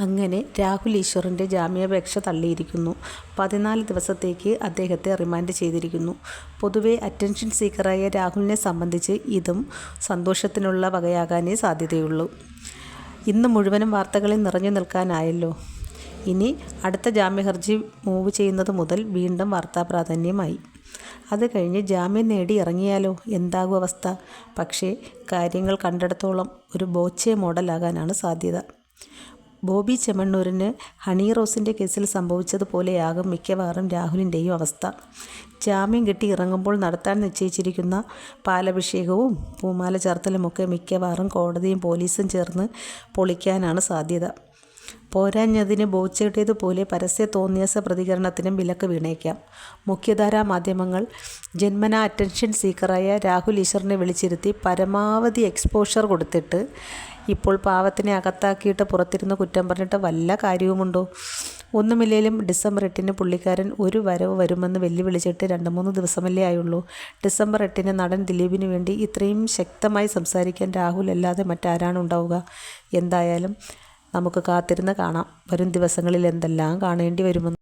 അങ്ങനെ രാഹുൽ ഈശ്വറിന്റെ ജാമ്യാപേക്ഷ തള്ളിയിരിക്കുന്നു. പതിനാല് ദിവസത്തേക്ക് അദ്ദേഹത്തെ റിമാൻഡ് ചെയ്തിരിക്കുന്നു. പൊതുവെ അറ്റൻഷൻ സീക്കറായ രാഹുലിനെ സംബന്ധിച്ച് ഇതും സന്തോഷത്തിനുള്ള വകയാകാനേ സാധ്യതയുള്ളൂ. ഇന്ന് മുഴുവനും വാർത്തകളിൽ നിറഞ്ഞു നിൽക്കാനായല്ലോ. ഇനി അടുത്ത ജാമ്യഹർജി മൂവ് ചെയ്യുന്നത് മുതൽ വീണ്ടും വാർത്താ പ്രാധാന്യമായി അത് കഴിഞ്ഞ് ജാമ്യം നേടി ഇറങ്ങിയാലോ? എന്താകും അവസ്ഥ? പക്ഷേ കാര്യങ്ങൾ കണ്ടിടത്തോളം ഒരു ബോച്ചെ മോഡലാകാനാണ് സാധ്യത. ബോബി ചെമ്മണ്ണൂരിന് ഹണി റോസിന്റെ കേസിൽ സംഭവിച്ചതുപോലെയാകും മിക്കവാറും രാഹുലിന്റെയും അവസ്ഥ. ജാമ്യം കിട്ടി ഇറങ്ങുമ്പോൾ നടത്താൻ നിശ്ചയിച്ചിരിക്കുന്ന പാലഭിഷേകവും പൂമാല ചേർത്തലുമൊക്കെ മിക്കവാറും കോടതിയും പോലീസും ചേർന്ന് പൊളിക്കാനാണ് സാധ്യത. പോരാഞ്ഞതിന് ബോച്ചയുടേതുപോലെ പരസ്യ തോന്നിയാസ പ്രതികരണത്തിനും വിലക്ക് വീണേക്കാം. മുഖ്യധാരാ മാധ്യമങ്ങൾ ജന്മന അറ്റൻഷൻ സീക്കറായ രാഹുൽ ഈശ്വറിനെ വിളിച്ചിരുത്തി പരമാവധി എക്സ്പോഷർ കൊടുത്തിട്ട് ഇപ്പോൾ പാവത്തിനെ അകത്താക്കിയിട്ട് പുറത്തിരുന്ന് കുറ്റം പറഞ്ഞിട്ട് വല്ല കാര്യവുമുണ്ടോ? ഒന്നുമില്ലേലും ഡിസംബർ എട്ടിന് പുള്ളിക്കാരൻ ഒരു വരവ് വരുമെന്ന് വെല്ലുവിളിച്ചിട്ട് രണ്ട് മൂന്ന് ദിവസമല്ലേ ആയുള്ളൂ. ഡിസംബർ എട്ടിന് നടൻ ദിലീപിന് വേണ്ടി ഇത്രയും ശക്തമായി സംസാരിക്കാൻ രാഹുൽ അല്ലാതെ മറ്റാരാണ് ഉണ്ടാവുക? എന്തായാലും നമുക്ക് കാത്തിരുന്ന് കാണാം. വരും ദിവസങ്ങളിൽ എന്തെല്ലാം കാണേണ്ടി വരുമെന്ന്.